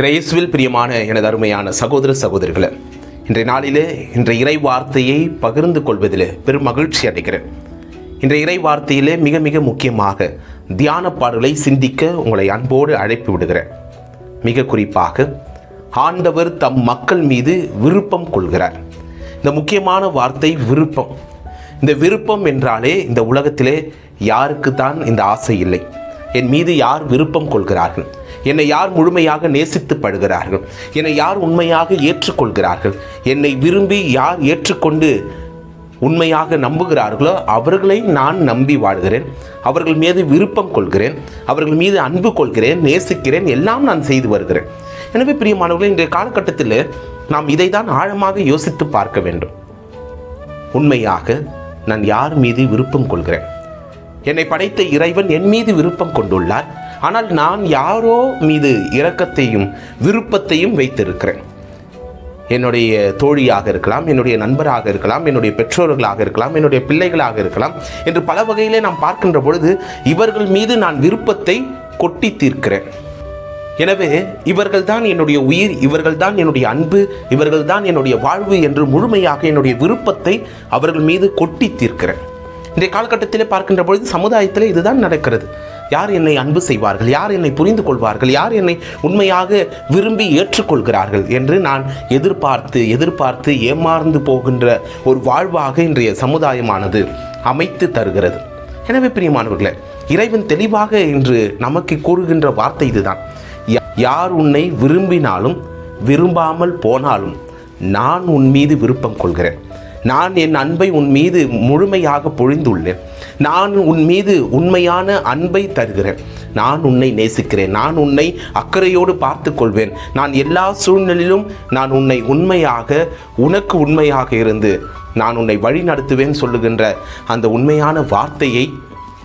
கிரேஸ்வில் பிரியமான எனது அருமையான சகோதர சகோதரிகளை இன்றைய நாளிலே இன்றைய இறை வார்த்தையை பகிர்ந்து கொள்வதில் பெரும் மகிழ்ச்சி அடைகிறேன். இன்றைய இறை வார்த்தையிலே மிக மிக முக்கியமாக தியான பாடலை சிந்திக்க உங்களை அன்போடு அழைப்பு விடுகிறேன். மிக குறிப்பாக ஆண்டவர் தம் மக்கள் மீது விருப்பம் கொள்கிறார். இந்த முக்கியமான வார்த்தை விருப்பம். இந்த விருப்பம் என்றாலே இந்த உலகத்திலே யாருக்கு தான் இந்த ஆசை இல்லை. என் மீது யார் விருப்பம் கொள்கிறார்கள்? என்னை யார் முழுமையாக நேசித்து படுகிறார்கள் என்னை யார் உண்மையாக ஏற்றுக்கொள்கிறார்கள்? என்னை விரும்பி யார் ஏற்றுக்கொண்டு உண்மையாக நம்புகிறார்களோ அவர்களை நான் நம்பி வாழ்கிறேன். அவர்கள் மீது விருப்பம் கொள்கிறேன். அவர்கள் மீது அன்பு கொள்கிறேன். நேசிக்கிறேன். எல்லாம் நான் செய்து வருகிறேன். எனவே பிரியமானவர்களே இன்றைய காலகட்டத்தில் நாம் இதை தான் ஆழமாக யோசித்து பார்க்க வேண்டும். உண்மையாக நான் யார் மீது விருப்பம் கொள்கிறேன்? என்னை படைத்த இறைவன் என் மீது விருப்பம் கொண்டுள்ளார். ஆனால் நான் யாரோ மீது இரக்கத்தையும் விருப்பத்தையும் வைத்திருக்கிறேன். என்னுடைய தோழியாக இருக்கலாம் என்னுடைய நண்பராக இருக்கலாம் என்னுடைய பெற்றோர்களாக இருக்கலாம் என்னுடைய பிள்ளைகளாக இருக்கலாம் என்று பல வகையிலே நாம் பார்க்கின்ற பொழுது இவர்கள் மீது நான் விருப்பத்தை கொட்டி தீர்க்கிறேன். எனவே இவர்கள்தான் என்னுடைய உயிர் இவர்கள் தான் என்னுடைய அன்பு இவர்கள் தான் என்னுடைய வாழ்வு என்று முழுமையாக என்னுடைய விருப்பத்தை அவர்கள் மீது கொட்டி தீர்க்கிறேன். இன்றைய காலகட்டத்திலே பார்க்கின்ற பொழுது சமுதாயத்தில் இதுதான் நடக்கிறது. யார் என்னை அன்பு செய்வார்கள்? யார் என்னை புரிந்து கொள்வார்கள்? யார் என்னை உண்மையாக விரும்பி ஏற்றுக்கொள்கிறார்கள்? என்று நான் எதிர்பார்த்து எதிர்பார்த்து ஏமாறந்து போகின்ற ஒரு வாழ்வாக இன்றைய சமுதாயமானது அமைத்து தருகிறது. எனவே பிரியமானவர்களே இறைவன் தெளிவாக இன்று நமக்கு கூறுகின்ற வார்த்தை இதுதான். யா- யார் உன்னை விரும்பினாலும் விரும்பாமல் போனாலும் நான் உன் மீது விருப்பம் கொள்கிறேன். நான் என் அன்பை உன் மீது முழுமையாக பொழிந்துள்ளேன். நான் உன் மீது உண்மையான அன்பை தருகிறேன். நான் உன்னை நேசிக்கிறேன். நான் உன்னை அக்கறையோடு பார்த்து கொள்வேன் நான் எல்லா சூழ்நிலையிலும் நான் உன்னை உண்மையாக உனக்கு உண்மையாக இருந்து நான் உன்னை வழி நடத்துவேன் சொல்லுகின்ற அந்த உண்மையான வார்த்தையை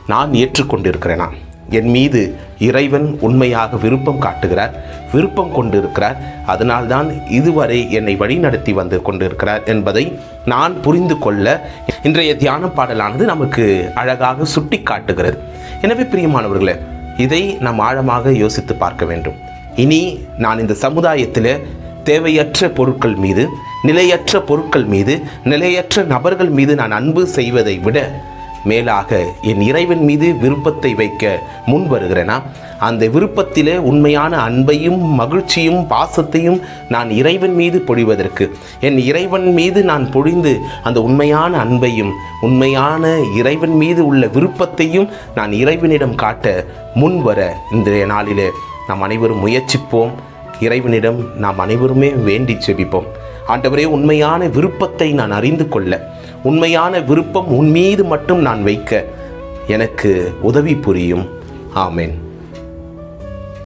நான் ஏற்றுக்கொண்டிருக்கிறேனா? என் மீது இறைவன் உண்மையாக விருப்பம் காட்டுகிறார் விருப்பம் கொண்டிருக்கிறார். அதனால்தான் இதுவரை என்னை வழிநடத்தி வந்து கொண்டிருக்கிறார் என்பதை நான் புரிந்து கொள்ள இன்றைய தியான பாடலானது நமக்கு அழகாக சுட்டி காட்டுகிறது எனவே பிரியமானவர்களே இதை நாம் ஆழமாக யோசித்து பார்க்க வேண்டும். இனி நான் இந்த சமுதாயத்தில் தேவையற்ற பொருட்கள் மீது நிலையற்ற பொருட்கள் மீது நிலையற்ற நபர்கள் மீது நான் அன்பு செய்வதை விட மேலாக என் இறைவன் மீது விருப்பத்தை வைக்க முன் வருகிறேனா? அந்த விருப்பத்திலே உண்மையான அன்பையும் மகிழ்ச்சியும் பாசத்தையும் நான் இறைவன் மீது பொழிவதற்கு என் இறைவன் மீது நான் பொழிந்து அந்த உண்மையான அன்பையும் உண்மையான இறைவன் மீது உள்ள விருப்பத்தையும் நான் இறைவனிடம் காட்ட முன் வர இன்றைய நாளிலே நாம் அனைவரும் முயற்சிப்போம். இறைவனிடம் நாம் அனைவருமே வேண்டி செபிப்போம். ஆண்டவரே உண்மையான விருப்பத்தை நான் அறிந்து கொள்ள உண்மையான விருப்பம் உன் மீது மட்டும் நான் வைக்க எனக்கு உதவி புரியும். ஆமேன்.